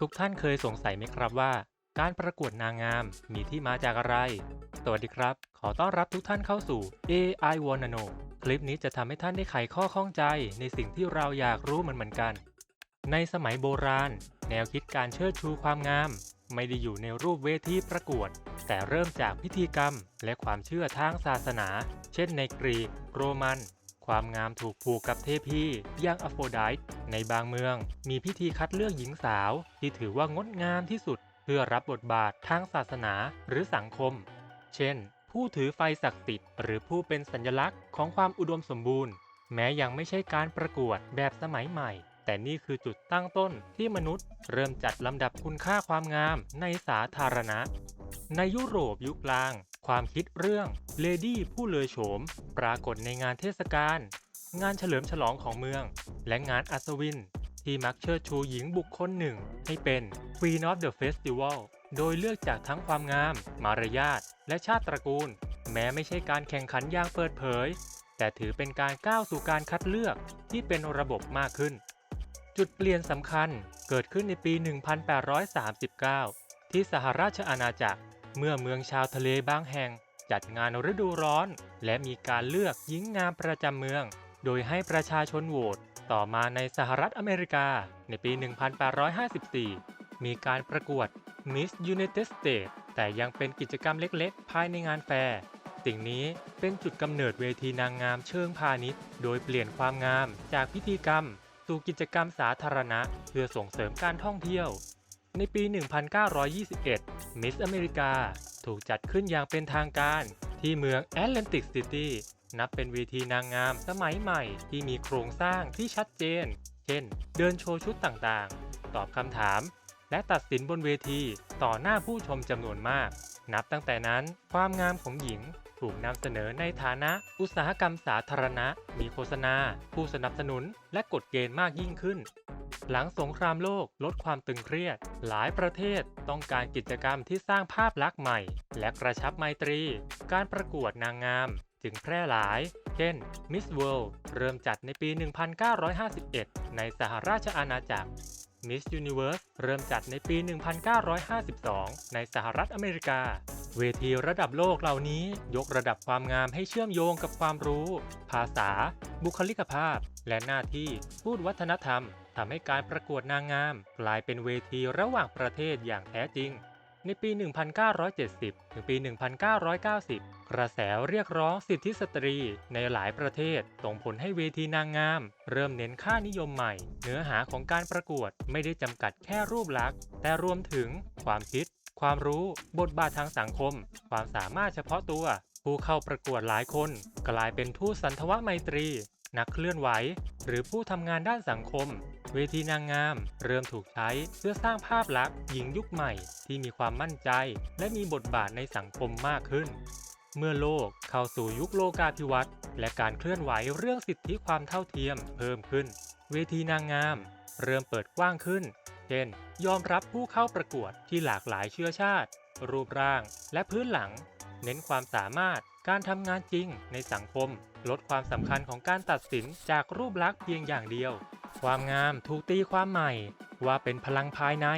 ทุกท่านเคยสงสัยไหมครับว่า การประกวดนางงามมีที่มาจากอะไร สวัสดีครับ ขอต้อนรับทุกท่านเข้าสู่ AI Wanna Know คลิปนี้จะทำให้ท่านได้ไขข้อข้องใจในสิ่งที่เราอยากรู้เหมือนเหมือนกัน ในสมัยโบราณ แนวคิดการเชิดชูความงาม ไม่ได้อยู่ในรูปเวทีประกวด แต่เริ่มจากพิธีกรรม และความเชื่อทางศาสนา เช่นในกรีก โรมัน ความงามถูกผูกกับเทพีอย่างอโฟไดต์ในบางเมือง มีพิธีคัดเลือกหญิงสาวที่ถือว่างดงามที่สุด เพื่อรับบทบาททางศาสนาหรือสังคม เช่น ผู้ถือไฟศักดิ์สิทธิ์หรือผู้เป็นสัญลักษณ์ของความอุดมสมบูรณ์ แม้ยังไม่ใช่การประกวดแบบสมัยใหม่ แต่นี่คือจุดตั้งต้นที่มนุษย์ เริ่มจัดลำดับคุณค่าความงามในสาธารณะ ในยุโรปยุคกลาง ความคิดเรื่องเลดี้ผู้เลอโฉม ปรากฏในงานเทศกาลงานเฉลิมฉลองของเมือง และงานอัศวิน ที่มักเชิดชูหญิงบุคคลหนึ่ง ให้เป็น Queen of the Festival โดยเลือกจากทั้งความงาม มารยาทและชาติตระกูล แม้ไม่ใช่การแข่งขันอย่างเปิดเผย แต่ถือเป็นการก้าวสู่การคัดเลือกที่เป็นระบบมากขึ้น จุดเปลี่ยนสำคัญเกิดขึ้นในปี 1839 ที่สหราชอาณาจักร เมื่อเมืองชาวทะเลบางแห่งจัดงานฤดูร้อน และมีการเลือกหญิงงามประจำเมือง โดยให้ประชาชนโหวตต่อมาในสหรัฐอเมริกาในปี 1854 มีการประกวด Miss United States แต่ยังเป็นกิจกรรมเล็กๆ ภายในงานแฟร์ สิ่งนี้เป็นจุดกำเนิดเวทีนางงามเชิงพาณิชย์ โดยเปลี่ยนความงามจากพิธีกรรม สู่กิจกรรมสาธารณะ เพื่อส่งเสริมการท่องเที่ยว ในปี 1921 มิสอเมริกาถูกจัดขึ้นอย่างเป็นทางการที่เมืองแอตแลนติกซิตี้นับเป็นเวทีนางงามสมัยใหม่ที่มีโครงสร้างที่ชัดเจน เช่น เดินโชว์ชุดต่างๆ ตอบคำถาม และตัดสินบนเวทีต่อหน้าผู้ชมจำนวนมาก นับตั้งแต่นั้น ความงามของหญิงถูกนำเสนอในฐานะอุตสาหกรรมสาธารณะ มีโฆษณา ผู้สนับสนุน และกฎเกณฑ์มากยิ่งขึ้น หลังสงครามโลกลดความตึงเครียด หลายประเทศต้องการกิจกรรมที่สร้างภาพลักษณ์ใหม่ และกระชับไมตรี การประกวดนางงาม จึงแพร่หลาย เช่น Miss World เริ่มจัดในปี 1951 ในสหราชอาณาจักร Miss Universe เริ่มจัดในปี 1952 ในสหรัฐอเมริกา เวทีระดับโลกเหล่านี้ยกระดับความงามให้เชื่อมโยงกับความรู้ ภาษา บุคลิกภาพ และหน้าที่พูดวัฒนธรรมทำให้การประกวดนางงาม กลายเป็นเวทีระหว่างประเทศอย่างแท้จริง ในปี 1970 ถึงปี 1990 กระแสเรียกร้องสิทธิสตรีในหลายประเทศส่งผลให้เวทีนางงาม เริ่มเน้นค่านิยมใหม่ เนื้อหาของการประกวดไม่ได้จำกัดแค่รูปลักษณ์ แต่รวมถึงความคิด ความรู้ บทบาททางสังคม ความสามารถเฉพาะตัว ผู้เข้าประกวดหลายคน กลายเป็นทูตสันทวไมตรี นักเคลื่อนไหว หรือผู้ทำงานด้านสังคมเวทีนางงาม เริ่มถูกใช้เพื่อสร้างภาพลักษณ์หญิงยุคใหม่ ที่มีความมั่นใจ และมีบทบาทในสังคมมากขึ้น เมื่อโลกเข้าสู่ยุคโลกาภิวัตน์และการเคลื่อนไหวเรื่องสิทธิความเท่าเทียมเพิ่มขึ้น เวทีนางงาม เริ่มเปิดกว้างขึ้น เช่น ยอมรับผู้เข้าประกวดที่หลากหลายเชื้อชาติ รูปร่างและพื้นหลัง เน้นความสามารถการทำงานจริงในสังคม ลดความสำคัญของการตัดสินจากรูปลักษณ์เพียงอย่างเดียว ความงามถูกตีความใหม่ ว่าเป็นพลังภายใน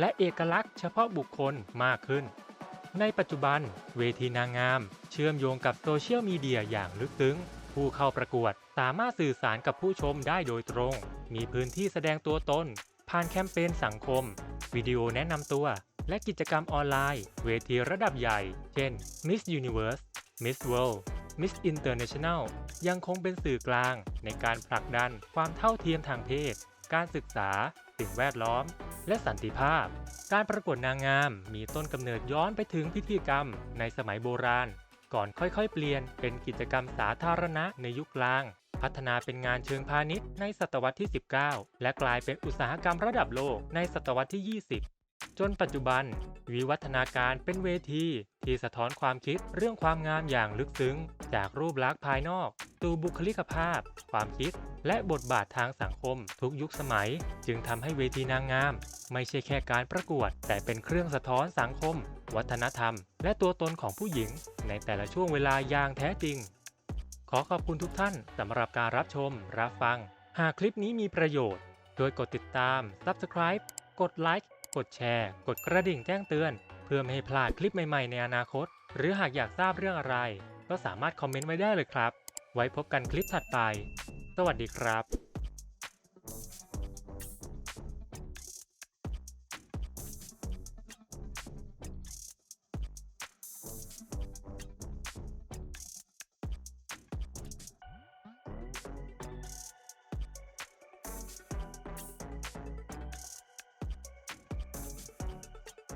และเอกลักษณ์เฉพาะบุคคลมากขึ้น ในปัจจุบัน เวทีนางงาม เชื่อมโยงกับโซเชียลมีเดียอย่างลึกซึ้ง ผู้เข้าประกวดสามารถสื่อสารกับผู้ชมได้โดยตรง มีพื้นที่แสดงตัวตน ผ่านแคมเปญสังคม วิดีโอแนะนำตัว และกิจกรรมออนไลน์ เวทีระดับใหญ่ เช่น Miss Universe Miss World Miss International ยังคงเป็นสื่อกลางในการผลักดันความเท่าเทียมทางเพศ การศึกษา สิ่งแวดล้อม และสันติภาพ การประกวดนางงามมีต้นกำเนิดย้อนไปถึงพิธีกรรมในสมัยโบราณ ก่อนค่อยๆ เปลี่ยนเป็นกิจกรรมสาธารณะในยุคกลาง พัฒนาเป็นงานเชิงพาณิชย์ในศตวรรษที่ 19 และกลายเป็นอุตสาหกรรมระดับโลกในศตวรรษที่ 20จนปัจจุบัน วิวัฒนาการเป็นเวที ที่สะท้อนความคิดเรื่องความงามอย่างลึกซึ้ง จากรูปลักษณ์ภายนอกสู่บุคลิกภาพ ความคิด และบทบาททางสังคมทุกยุคสมัย จึงทำให้เวทีนางงาม ไม่ใช่แค่การประกวด แต่เป็นเครื่องสะท้อนสังคม วัฒนธรรม และตัวตนของผู้หญิง ในแต่ละช่วงเวลาอย่างแท้จริง ขอขอบคุณทุกท่านสำหรับการรับชม รับฟัง หากคลิปนี้มีประโยชน์ โดยกดติดตาม Subscribe กดไลค์กดแชร์ กดกระดิ่งแจ้งเตือน เพื่อไม่ให้พลาดคลิปใหม่ ๆ ในอนาคต หรือหากอยากทราบเรื่องอะไร ก็สามารถคอมเมนต์ไว้ได้เลยครับ ไว้พบกันคลิปถัดไป วัสดีครับ